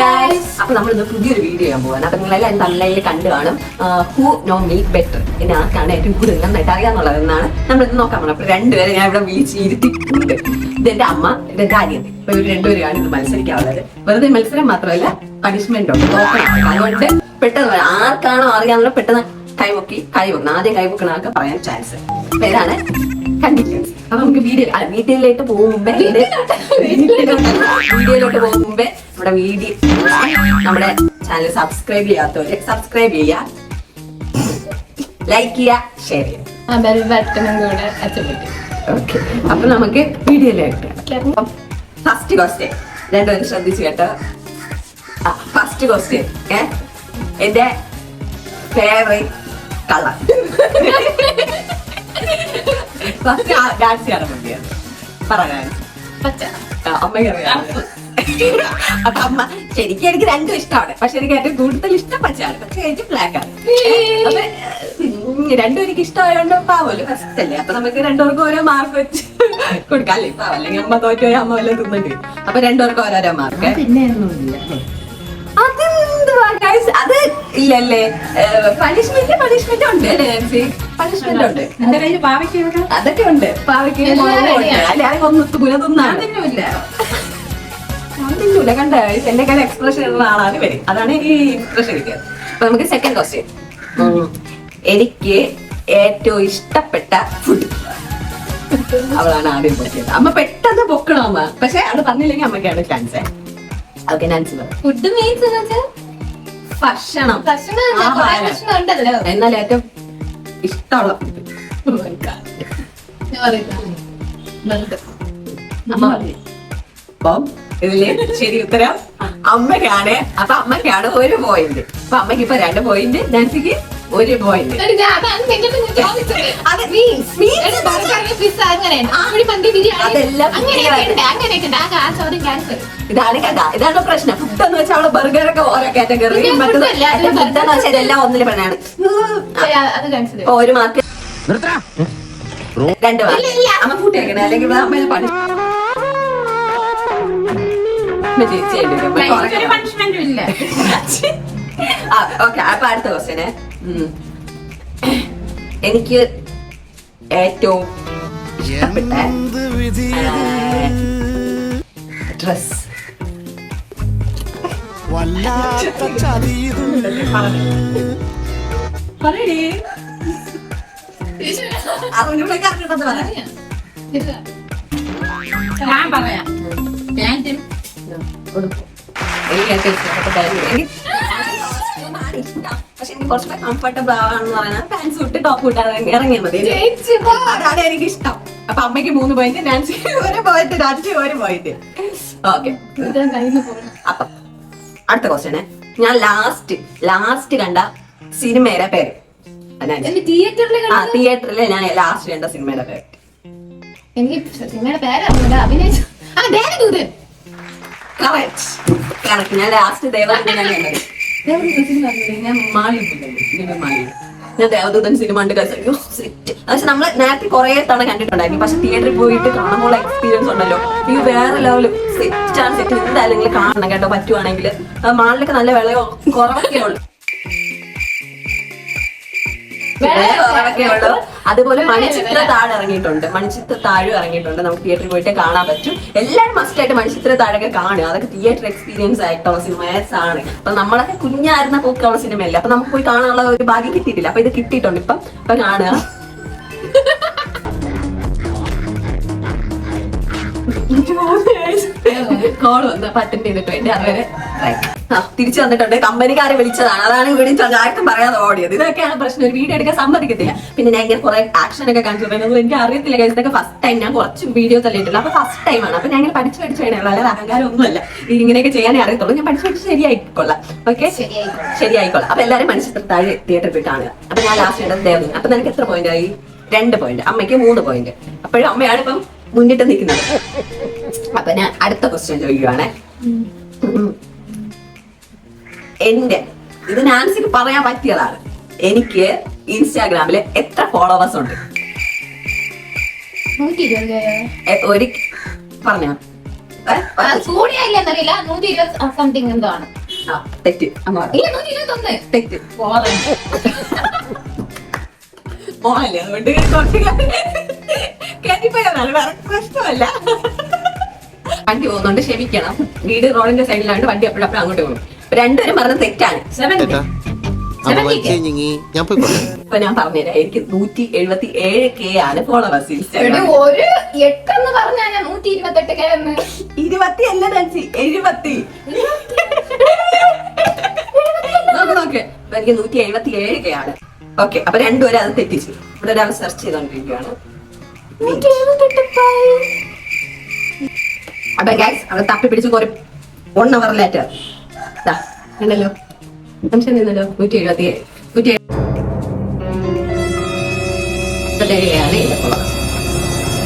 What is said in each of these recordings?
അപ്പൊ നമ്മൾ ഇന്ന് പുതിയൊരു വീഡിയോ ചെയ്യാൻ പോവാണ്. അപ്പൊ നിങ്ങളെല്ലാം തമിഴിൽ കണ്ടു കാണും. ഹൂ നോ മീ ബെറ്റർ എന്നെ ആർക്കാണ് ഏറ്റവും കൂടുതൽ നന്നായിട്ട് അറിയാന്നുള്ളത് എന്നാണ് നമ്മൾ ഇന്ന് നോക്കാൻ പോകുന്നത് അപ്പൊ രണ്ടുപേരെ ഞാൻ ഇവിടെ വിളിച്ച് ഇരുത്തിയിട്ടുണ്ട്. ഇതെന്റെ അമ്മ ഇതെന്റെ അനിയൻ. അപ്പൊ ഇവർ രണ്ടുപേരെയാണ് ഇത് മത്സരിക്കാനുള്ളത്. വെറുതെ മത്സരം മാത്രമല്ല പണിഷ്മെന്റ് നോക്കണം. അതുകൊണ്ട് പെട്ടെന്ന്. ആർക്കാണോ അറിയാന്നുള്ള പെട്ടെന്ന് കൈമുക്കി കൈ വന്ന് ആദ്യം കൈവെക്കണ ആൾക്ക് പറയാൻ ചാൻസ് പേരാണ് അപ്പൊ നമുക്ക് വീഡിയോ വീഡിയോയിലേക്ക് പോകും മുമ്പേ വീഡിയോയിലോട്ട് പോകും മുമ്പേ നമ്മുടെ വീഡിയോ നമ്മുടെ ചാനൽ സബ്സ്ക്രൈബ് ചെയ്യാത്തവര് സബ്സ്ക്രൈബ് ചെയ്യുക. ലൈക്ക് ചെയ്യുക ഷെയർ ചെയ്യുക. ഓക്കെ അപ്പൊ നമുക്ക് വീഡിയോയിലേക്ക് ഫസ്റ്റ് ക്വസ്റ്റ്യൻ രണ്ടുപേരും ശ്രദ്ധിച്ചു കേട്ടോ. ഫസ്റ്റ് ക്വസ്റ്റ്യൻ ഏ? എന്റെ ഫേവറേറ്റ് കളർ ഫസ്റ്റ് ഡാൻസ് ചെയ്യാൻ പറയാൻ പച്ച. അമ്മയ്ക്കറിയാം അപ്പൊ അമ്മ ശരിക്കും എനിക്ക് രണ്ടും ഇഷ്ടമാണ്. പക്ഷെ എനിക്ക് ഏറ്റവും കൂടുതൽ ഇഷ്ടം പച്ചയാണ്. പക്ഷെ എനിക്ക് ബ്ലാക്ക് ആണ്. അപ്പൊ രണ്ടും എനിക്ക് ഇഷ്ടമായതുകൊണ്ട് പാവല്ലോ ഫസ്റ്റ് അല്ലേ? അപ്പൊ നമുക്ക് രണ്ടുപേർക്കും ഓരോ മാർക്ക് വെച്ച് കൊടുക്കാം. അല്ലേ പാവം അല്ലെങ്കിൽ അമ്മ തോറ്റോയി അമ്മ വല്ലതും തിന്നിട്ട് അപ്പൊ രണ്ടുപേർക്കും ഓരോരോ മാർക്ക് അതെന്തുവാ guys? അത് ഇല്ലല്ലേ? പണിഷ്മെന്റ് പണിഷ്മെന്റ് ഉണ്ട് അല്ലേ നാൻസി പണിഷ്മെന്റ് ഉണ്ട്. എന്റെ കയ്യിൽ പാവയ്ക്ക് അതൊക്കെ ഉണ്ട്. പാവയ്ക്ക് എല്ലാം മുളകും ഉണ്ട്. ready-യാണ്. അല്ലെ അത് ഒന്ന് പുനതൊന്നാണ് അതൊന്നുമില്ല. അതില്ല കണ്ട? എന്റെ കാര്യം എക്സ്പ്രഷൻ ഉള്ള ആളാണ് വരും അതാണ് ഈ എക്സ്പ്രഷൻ കിട്ടിയത് അപ്പൊ നമുക്ക് സെക്കൻഡ് ക്വസ്റ്റ്യൻ എനിക്ക് ഏറ്റവും ഇഷ്ടപ്പെട്ട ഫുഡ് അവളാണ് ആദ്യം പൊക്കിയത് അമ്മ പെട്ടെന്ന് പൊക്കണോ അമ്മ? പക്ഷെ അത് പറഞ്ഞില്ലെങ്കിൽ അമ്മയ്ക്കാണ് chance okay Nancy food means എന്ന് വെച്ചാൽ ഭക്ഷണം. എന്നാൽ ഏറ്റവും ഇഷ്ടമുള്ള അപ്പം ഇതിൽ ശരി ഉത്തരം. അമ്മയ്ക്കാണ്. അപ്പൊ അമ്മയ്ക്കാണ് ഒരു പോയിന്റ് അപ്പൊ അമ്മയ്ക്ക് ഇപ്പൊ രണ്ട് പോയിന്റ് നാൻസിക്ക് ഒരു പോയിന്റ് ഇതാണ് പ്രശ്നം. ഫുഡ് എന്ന് വെച്ചാൽ അവൾ ബർഗർ ഒക്കെ ഓരോ കാറ്റഗറി ഫുഡ് എന്ന് വെച്ചാൽ എല്ലാം ഒന്നിൽ പെണ്ണാണ് ഒരു മാർക്ക് രണ്ട് മാർക്ക് അമ്മ കൂട്ടിയേക്കണേ അല്ലെങ്കിൽ പണി ഓക്കെ അപ്പൊ അടുത്ത ക്വസ്റ്റ്യന് എനിക്ക് ഏറ്റവും ഇഷ്ടപ്പെട്ട ഡ്രസ് വല്ലാത്ത ചതിയത്. ഞാൻ പറയാം. പാന്റും എനിക്ക് ഏറ്റവും ഇഷ്ടപ്പെട്ട എനിക്ക് ഇഷ്ടം. പക്ഷെ എനിക്ക് കുറച്ചുകൂടെ കംഫർട്ടബിൾ ആവാന്ന് പറഞ്ഞാൽ പാൻസ് ഇട്ട് ടോപ്പ് ഇട്ടാൽ ഇറങ്ങിയാൽ മതി. അതാണ് എനിക്ക് ഇഷ്ടം അപ്പൊ അമ്മയ്ക്ക് മൂന്ന് പോയിന്റ് നാൻസിക്ക് ഒരു പോയിന്റ് നാൻസി ഒരു പോയിന്റ് ഓക്കെ അപ്പൊ അടുത്ത ക്വസ്റ്റ്യാണ് ഞാൻ ലാസ്റ്റ് ലാസ്റ്റ് കണ്ട സിനിമയുടെ പേര്. തിയേറ്ററിലെ തിയേറ്ററിൽ ഞാൻ ലാസ്റ്റ് കണ്ട സിനിമയുടെ പേര്. എനിക്ക് സിനിമയുടെ അഭിനയിച്ചു ഞാൻ ലാസ്റ്റ് ദേവദൂതൻ സിനിമ കണ്ടു ഞാൻ മാളി പോയില്ലേ? മാളി ഞാൻ ദേവദൂതൻ സിനിമ കണ്ട്. കഴിച്ചു പക്ഷെ നമ്മൾ നേരത്തെ കുറെ തവണ കണ്ടിട്ടുണ്ടായിരുന്നു. പക്ഷെ തിയേറ്ററിൽ പോയിട്ട് കാണുമ്പോൾ എക്സ്പീരിയൻസ് ഉണ്ടല്ലോ. ഈ വേറെ ലെവൽ സെറ്റ് ആണ് സെറ്റ് എന്തായാലും നിങ്ങൾ കാണണം കേട്ടോ പറ്റുവാണെങ്കിൽ മാളിലൊക്കെ നല്ല വിളയോ കുറവൊക്കെ ഉള്ളു. കുറവൊക്കെ ഉള്ളൂ. അതുപോലെ മണിച്ചിത്ര താഴെ ഇറങ്ങിയിട്ടുണ്ട്. മണിച്ചിത്ര താഴെ ഇറങ്ങിയിട്ടുണ്ട്. നമുക്ക് തിയേറ്ററിൽ പോയിട്ട് കാണാൻ പറ്റും. എല്ലാവരും മസ്റ്റ് ആയിട്ട് മണിച്ചിത്ര താഴൊക്കെ കാണുക. അതൊക്കെ തിയേറ്റർ എക്സ്പീരിയൻസ് ആയിട്ടുള്ള സിനിമേഴ്സ് ആണ്. അപ്പൊ നമ്മളൊക്കെ കുഞ്ഞായിരുന്ന പോക്കുള്ള സിനിമയല്ലേ അപ്പൊ നമുക്ക് പോയി കാണാനുള്ള ഒരു ഭാഗ്യം കിട്ടിയിട്ടില്ല. അപ്പൊ ഇത് കിട്ടിയിട്ടുണ്ട് ഇപ്പം. ഇപ്പൊ കാണുക. കോൾ വന്ന് പറ്റന്റ് ചെയ്തിട്ട് വേണ്ടി. അതുവരെ ആ, തിരിച്ചു വന്നിട്ടുണ്ട്. കമ്പനിക്കാരെ വിളിച്ചതാണ്. അതാണ് ഇവിടെ ആർക്കും പറയാതെ ഓടിയത്. ഇതൊക്കെയാണ് പ്രശ്നം. ഒരു വീഡിയോ എടുക്കാൻ സമ്മതിക്കത്തില്ല. പിന്നെ ഞാൻ ഇങ്ങനെ കുറെ ആക്ഷൻ ഒക്കെ കാണിച്ചു പറയുന്നത് എനിക്ക് അറിയത്തില്ല guys. ഇതൊക്കെ ഫസ്റ്റ് ടൈം ഞാൻ കുറച്ച് വീഡിയോ അല്ലേ ഇട്ടുള്ളൂ അപ്പൊ ഫസ്റ്റ് ടൈമാണ് അപ്പൊ ഞാൻ ഇങ്ങനെ പഠിച്ചു പഠിച്ചു വേണേ അല്ലാതെ അഹങ്കാരം ഒന്നുമല്ല. ഇങ്ങനെയൊക്കെ ചെയ്യാനേ അറിയത്തുള്ളൂ. ഞാൻ പഠിച്ചു പഠിച്ച് ശരിയായിക്കൊള്ളാം ഓക്കെ ശരിയായിക്കോളാം. അപ്പൊ എല്ലാരും മനുഷ്യത്ര താഴെ തിയേറ്ററിൽ പോയിട്ടാണ് അപ്പൊ ഞാൻ ലാസ്റ്റ് ഇടം ദേവന്. അപ്പൊ നിനക്ക് എത്ര പോയിന്റ് ആയി? രണ്ട് പോയിന്റ് അമ്മയ്ക്ക് മൂന്ന് പോയിന്റ് അപ്പോഴും അമ്മയാണ് ഇപ്പം മുന്നിട്ട് നിൽക്കുന്നത്. അപ്പൊ ഞാൻ അടുത്ത ക്വസ്റ്റ്യൻ ചോദിക്കുവാണേ. എന്റെ ഇത് നാൻസിക്ക് പറയാൻ പറ്റിയതാണ്. എനിക്ക് ഇൻസ്റ്റാഗ്രാമിൽ എത്ര ഫോളോവേഴ്സ് ഉണ്ട്? ഒരു പറഞ്ഞോ? സോണിയല്ലെന്നറിയില്ല നൂറ്റി ഇരുപത് സംതിങ് എന്തോ ആണ്. തെറ്റ്. തെറ്റ്. മോളല്ലേ അതുകൊണ്ട് കുറച്ച് കയറ്റിപ്പോയതാണ് വേറെ പ്രശ്നമല്ല. വണ്ടി പോകുന്നുണ്ട് ക്ഷമിക്കണം. വീട് റോഡിന്റെ സൈഡിലാണ് വണ്ടി എപ്പോഴും അങ്ങോട്ട് പോകും. രണ്ടു രണ്ടുപേരും പറഞ്ഞ തെറ്റാണ്. ഇപ്പൊ ഞാൻ പറഞ്ഞുതരാം. എനിക്ക് നൂറ്റി എഴുപത്തി ഏഴ് കെ ആണ് ഫോളോവേഴ്സ് ഒരു എട്ടെന്ന് പറഞ്ഞാ ഞാൻ നൂറ്റി ഇരുപത്തെട്ട് കയറുന്നു ഇരുപത്തി അല്ല ഡാൻസി എഴുപത്തി നോക്ക് നോക്ക്. എനിക്ക് നൂറ്റി എഴുപത്തി ഏഴ് കെ ആണ്. ഓക്കെ അപ്പൊ രണ്ടുപേരും അത് തെറ്റിച്ചു. ഇവിടെ ഒരാൾ സെർച്ച് ചെയ്തോണ്ടിരിക്കുകയാണ് അപ്പൊ ഗാസ് അവിടെ തപ്പി പിടിച്ച് കുറെ വൺ അവർ ലേറ്റർ മനുഷ്യൻ നിന്നല്ലോ. നൂറ്റി എഴുപത്തി നൂറ്റി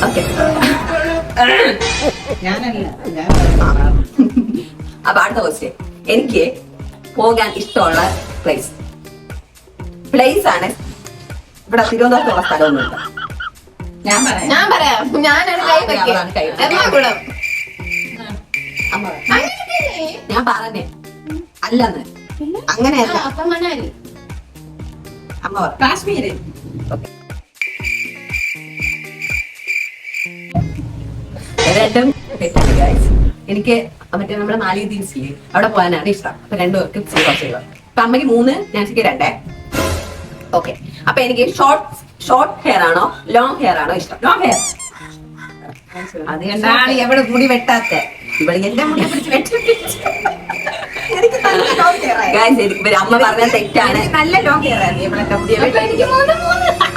ഓക്കെ അപ്പൊ അടുത്ത ക്വസ്റ്റ്യൻ എനിക്ക് പോകാൻ ഇഷ്ടമുള്ള പ്ലേസ് പ്ലേസ് ആണ്. ഇവിടെ തിരുവനന്തപുരത്തുള്ള സ്ഥലമൊന്നുമില്ല. ഞാൻ പറയാം. ഞാൻ പറയാം. ഞാനാണ് കൈ. എറണാകുളം. ഞാൻ പറഞ്ഞേ. അല്ലെന്ന്. അങ്ങനെയല്ല. അമ്മ കാശ്മീര്. രണ്ടും. എനിക്ക് മറ്റേ നമ്മുടെ മാലിദ്വീപ്സില്ലേ? അവിടെ പോകാനാണ് ഇഷ്ടം. അപ്പൊ രണ്ടുപേർക്കും സീറോ അപ്പൊ അമ്മയ്ക്ക് മൂന്ന് ഞാൻ രണ്ടേ. ഓക്കെ അപ്പൊ എനിക്ക് ഷോർട്ട് ഷോർട്ട് ഹെയർ ആണോ? ലോങ് ഹെയർ ആണോ ഇഷ്ടം? ലോങ് ഹെയർ അത് കണ്ടാണ് എവിടെ മുടി വെട്ടാത്ത? ഇവിടെ എന്റെ മുടി പിടിച്ച് വെട്ടിപ്പിടിച്ചു. അമ്മ പറഞ്ഞ തെറ്റാണ്. നല്ല ലോങ് ഹെയർ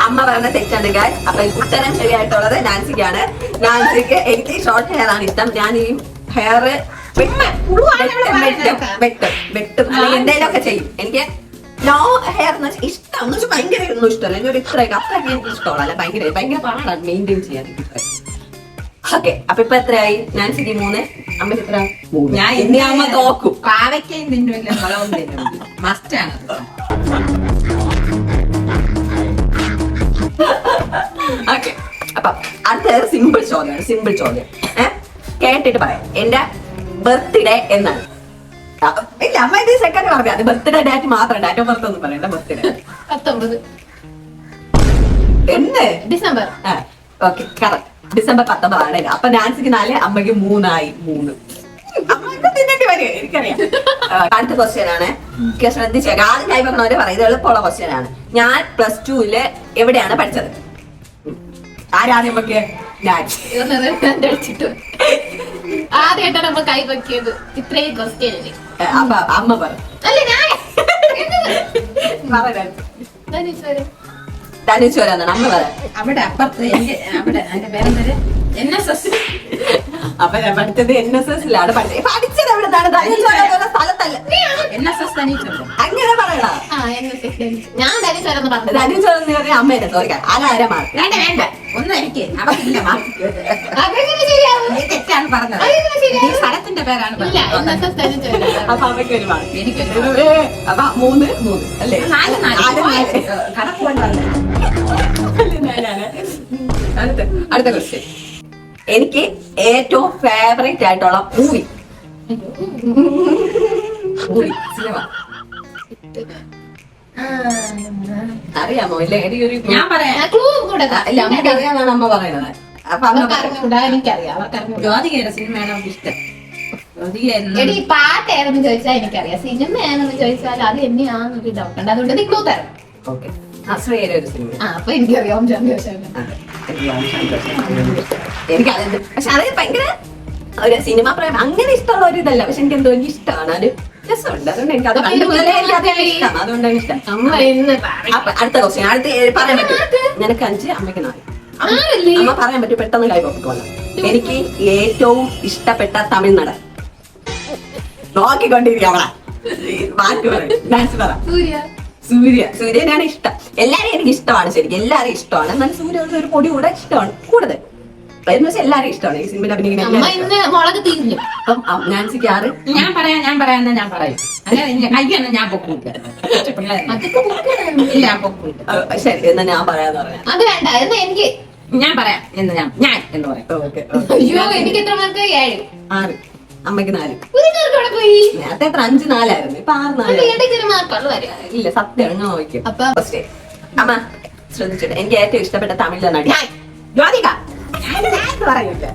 അമ്മ പറഞ്ഞ തെറ്റാണ് ഗായ് അപ്പൊ ഉത്തരം ശരിയായിട്ടുള്ളത് നാൻസിക്കാണ്. നാൻസിക്ക് എനിക്ക് ഷോർട്ട് ഹെയർ ആണ് ഇഷ്ടം. ഞാൻ ഈ ഹെയർ വെട്ടും വെട്ടും വെട്ടും. അല്ലെങ്കിൽ എന്തെങ്കിലുമൊക്കെ ചെയ്യും. എനിക്ക് ലോ ഹെയർ എന്ന് വെച്ചാൽ ഇഷ്ടം. എന്ന് വെച്ചാൽ ഭയങ്കര ഒന്നും ഇഷ്ടമല്ല. ഒരു ഇത്രയൊക്കെ. അത്രയൊക്കെ എനിക്ക് ഇഷ്ടമല്ല ഭയങ്കര ഭയങ്കര പാടാണ്. മെയിന്റെയിൻ ചെയ്യാൻ ഓക്കെ അപ്പൊ ഇപ്പൊ എത്രയായി? മൂന്ന്. അമ്മയ്ക്ക് എത്ര മൂന്ന്. ഞാൻ ഇനി അമ്മ തോക്കും പാവയ്ക്കയും തിന്നുമില്ല. മുളകും തിന്നും മസ്റ്റാണ് ഓക്കെ അപ്പൊ അടുത്ത സിമ്പിൾ ചോദ്യമാണ്. സിമ്പിൾ ചോദ്യം. ഏഹ് കേട്ടിട്ട് പറയാം. എന്റെ ബർത്ത്ഡേ എന്നാണ്. അമ്മ ഇത് സെക്കൻഡ് പറഞ്ഞു അത് ബർത്ത്ഡേ ഡേറ്റ് മാത്രം ഡേറ്റ് ഓഫ് ബർത്ത് ഒന്നും പറയണ്ട ബർത്ത്ഡേ പത്തൊമ്പത്. എന്ന്? ഡിസംബർ. ആ ഓക്കെ കറക്റ്റ് ഡിസംബർ പത്തൊമ്പതാണ്. അപ്പൊ നാൻസിക്ക് നാല് അമ്മയ്ക്ക് മൂന്നായി മൂന്ന്. അമ്മയ്ക്ക് തിന്നേണ്ടി വരും എനിക്കറിയാം. ആ, അടുത്ത ക്വസ്റ്റ്യൻ ആണ്. ഒക്കെ ശ്രദ്ധിച്ചേക്കാം ആദ്യം കൈ പറഞ്ഞവര് പറയുന്നത് എളുപ്പമുള്ള ക്വസ്റ്റ്യൻ ആണ്. ഞാൻ പ്ലസ് ടുവിൽ എവിടെയാണ് പഠിച്ചത്? ആരാണ് ഞാൻ. ആദ്യമായിട്ടാണ് നമ്മൾ കൈ വെക്കിയത്. ഇത്രയും ക്വസ്റ്റ്യൻ അപ്പൊ അമ്മ പറ. അല്ല ഞാൻ അമ്മ പറ. അവിടെ അപ്പുറത്ത് എനിക്ക് അവിടെ എന്റെ പേരെന്തര് എൻ എസ് എസ് അപ്പൊ ഞാൻ പഠിച്ചത് എൻ എസ് എസിലാണ് പഠിച്ചത് പഠിച്ചത് ധനുശ്വരം എന്ന സ്ഥലത്തല്ല. എൻ എസ് എസ് അങ്ങനെ പറയണ? ഞാൻ പറഞ്ഞത് ധനുശ്വരം എന്ന് പറഞ്ഞാൽ അമ്മേനെ സോറിക്കാൻ അതാര മാർക്ക് വേണ്ട വേണ്ട. ഒന്നും എനിക്ക് അവക്കില്ല തെറ്റാണ് പറഞ്ഞത്. ഈ സ്ഥലത്തിന്റെ പേരാണ് എസ് എസ് അപ്പൊ അമ്മയ്ക്ക് ഒരു മാർക്ക്. എനിക്കൊരു അപ്പൊ മൂന്ന് മൂന്ന് അല്ലേ? നാല് നാല്. കണക്ക് കൊണ്ട് വന്നു. അടുത്ത അടുത്ത ക്വസ്റ്റ്യൻ എനിക്ക് ഏറ്റവും ഫേവറേറ്റ് ആയിട്ടുള്ള മൂവി മൂവി സിനിമ അറിയാമോ? ഇല്ല? എനിക്ക് ഒരു ഞാൻ പറയാം. ഇല്ല അമ്മയ്ക്ക് അറിയാമെന്നാണ് അമ്മ പറയുന്നത് അപ്പൊ അമ്മ അറിഞ്ഞൂടാ എനിക്കറിയാം. അവർക്ക് അറിഞ്ഞൂടാ ജ്യോതികയുടെ സിനിമയാണ് അവർക്ക് ഇഷ്ടം. എടി പാട്ട് ഏതെന്ന് ചോദിച്ചാൽ എനിക്കറിയാം. സിനിമ ഏതെന്ന് ചോദിച്ചാൽ അത് എന്നെയാണെന്നൊരു ഡൗട്ട് ഉണ്ട്. അതുകൊണ്ട് നിങ്ങൾ തരാം ഓക്കെ അശ്രയയുടെ ഒരു സിനിമ ആ അപ്പൊ എനിക്കറിയാം. എനിക്ക് പക്ഷെ അത് ഭയങ്കര ഒരു സിനിമ പ്രേമം. അങ്ങനെ ഇഷ്ടമുള്ള ഒരു ഇതല്ല. പക്ഷെ എനിക്ക് എന്തോ എനിക്ക് ഇഷ്ടമാണ് ഒരു രസമുണ്ട്. അതുകൊണ്ട് എനിക്ക് അത് പണ്ട് മുതലേ എനിക്ക് അതേ ഇഷ്ടം അതുകൊണ്ടാണ് ഇഷ്ടം. അമ്മ ഇന്ന് അപ്പൊ അടുത്ത ക്വസ്റ്റ്യൻ അടുത്ത പറയാൻ പറ്റും. നിനക്ക് അഞ്ച് അമ്മയ്ക്ക് നാല്. അമ്മ പറയാൻ പറ്റും. പെട്ടെന്ന് കൈ പൊക്കിക്കോളാം എനിക്ക് ഏറ്റവും ഇഷ്ടപ്പെട്ട തമിഴ്നാട് നോക്കിക്കൊണ്ടിരിക്കുക നോക്കിക്കൊണ്ടിരിക്കാം വാക്ക് ഡാൻസ് പറ. സൂര്യ. സൂര്യ. സൂര്യനാണ് ഇഷ്ടം. എല്ലാരെയും എനിക്ക് ഇഷ്ടമാണ് ശരിക്കും. എല്ലാരും ഇഷ്ടമാണ്. എന്നാൽ സൂര്യ ഒരു പൊടി കൂടെ ഇഷ്ടമാണ്. കൂടുതൽ. എല്ലാരും ഇഷ്ടമാണ്. ഈ സിനിമയിൽ അഭിനയിക്കുന്ന അപ്പം നാൻസിക്ക് ആറ് ഞാൻ പറയാം ഞാൻ പറയാം ഞാൻ പറയും. അങ്ങനെ ഞാൻ പിള്ളേരെ. ഇല്ല ഞാൻ പൊക്കൂല ശരി എന്നാ ഞാൻ പറയാന്ന് പറയാം. അത് വേണ്ട എന്നാ എനിക്ക് ഞാൻ പറയാം എന്ന് ഞാൻ ഞാൻ എന്ന് പറയാം. ഓക്കെ അയ്യോ എനിക്ക് എത്ര മാർക്ക് ഏഴ് ആറ് അമ്മയ്ക്ക് നാല്. നേരത്തെ എത്ര? അഞ്ച് നാലായിരുന്നു. ഇപ്പൊ ആറ് നാല്. ഇല്ല സത്യം ഞാൻ നോക്കും അമ്മ ശ്രദ്ധിച്ചിട്ട്. എനിക്ക് ഏറ്റവും ഇഷ്ടപ്പെട്ട തമിഴ് നടി. പറയില്ല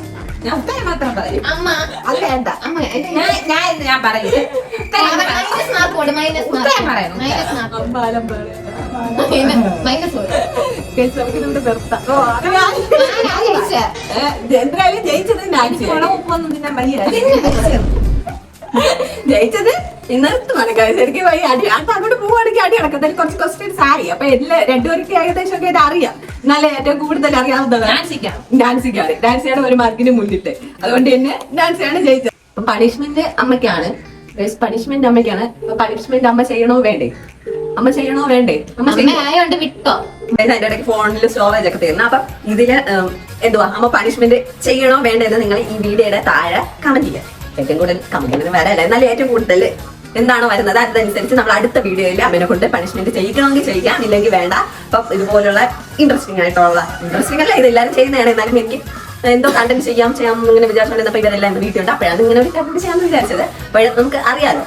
ഞാൻ ഉത്തരം മാത്രം പറയും അമ്മ. അത് വേണ്ട. അമ്മ ഞാൻ ഞാൻ ഞാൻ പറയും. ഉത്തരം മൈനസ് മാർക്ക് കൊടു മൈനസ് ഉത്തരം പറയണം, മൈനസ് മാർക്ക് അമ്മ അലമ്പാണ്. മൈനസ് കൊടു കേസ് നമുക്കിതിവിടെ നിർത്താം. ഞാൻ- ഞാൻ എന്തായാലും ജയിച്ചത്. കുളം ഉപ്പൊന്നും തിന്നാൻ വയ്യ ജയിച്ചത് guys. എനിക്ക് വയ്യ അടി അത് അങ്ങോട്ട് പോവുകയാണെങ്കിൽ അടി നടക്കുന്നത് കുറച്ച് ക്വസ്റ്റ്യൻസ് ആയി അപ്പൊ എല്ലാ രണ്ടുപേർക്ക് ഏകദേശം ഒക്കെ ഇത് അറിയാം എന്നാലേ ഏറ്റവും കൂടുതൽ അറിയാവുന്നത്. ഡാൻസിക്കാണ് ഡാൻസിയാണ് ഒരു മാർക്കിന് മുന്നിട്ട്. അതുകൊണ്ട് തന്നെ ഡാൻസിയാണ് ജയിച്ചത്. അപ്പൊ പണിഷ്മെന്റ് അമ്മയ്ക്കാണ്. പണിഷ്മെന്റ് അമ്മയ്ക്കാണ്. പണിഷ്മെന്റ് അമ്മ ചെയ്യണോ വേണ്ടേ? അമ്മ ചെയ്യണോ വേണ്ടേ? അമ്മ ആയതുകൊണ്ട് വിട്ടോ. അതിന്റെ ഇടയ്ക്ക് ഫോണിൽ സ്റ്റോറേജ് ഒക്കെ തീർന്നു. അപ്പൊ ഇതിൽ എന്തുവാ? അമ്മ പണിഷ്മെന്റ് ചെയ്യണോ വേണ്ടത് നിങ്ങൾ ഈ വീഡിയോയുടെ താഴെ കമന്റ് ചെയ്യുക ഏറ്റവും കൂടുതൽ കമന്റ് വരല്ല എന്നാലും ഏറ്റവും കൂടുതൽ എന്താണ് വരുന്നത്? അതനുസരിച്ച് നമ്മൾ അടുത്ത വീഡിയോയിൽ അവനെ കൊണ്ട് പണിഷ്മെന്റ് ചെയ്യിക്കണമെങ്കിൽ ചെയ്യാം ഇല്ലെങ്കിൽ വേണ്ട. അപ്പൊ ഇതുപോലുള്ള ഇൻട്രസ്റ്റിംഗ് ആയിട്ടുള്ള ഇൻട്രസ്റ്റിംഗ് അല്ല ഇതെല്ലാവരും ചെയ്യുന്നതാണ്. എന്നാലും എനിക്ക് എന്തോ കണ്ടന്റ് ചെയ്യാം ചെയ്യാം ഇങ്ങനെ വിചാരിച്ചോണ്ടിരുന്നപ്പോ ഇവരെല്ലാം വീട്ടിലുണ്ട് അപ്പോഴാണ് ഇങ്ങനെ ഒരു കണ്ടന്റ് ചെയ്യാമെന്ന് വിചാരിച്ചത്. അപ്പോൾ നമുക്ക് അറിയാലോ.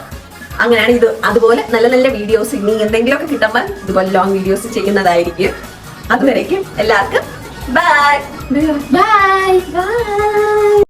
അങ്ങനെയാണ് ഇത്. അതുപോലെ നല്ല നല്ല വീഡിയോസ് ഇനി എന്തെങ്കിലുമൊക്കെ കിട്ടുമ്പോൾ ഇതുപോലെ ലോങ് വീഡിയോസ് ചെയ്യുന്നതായിരിക്കും. അതുവരേക്കും എല്ലാവർക്കും ബൈ ബൈ ബൈ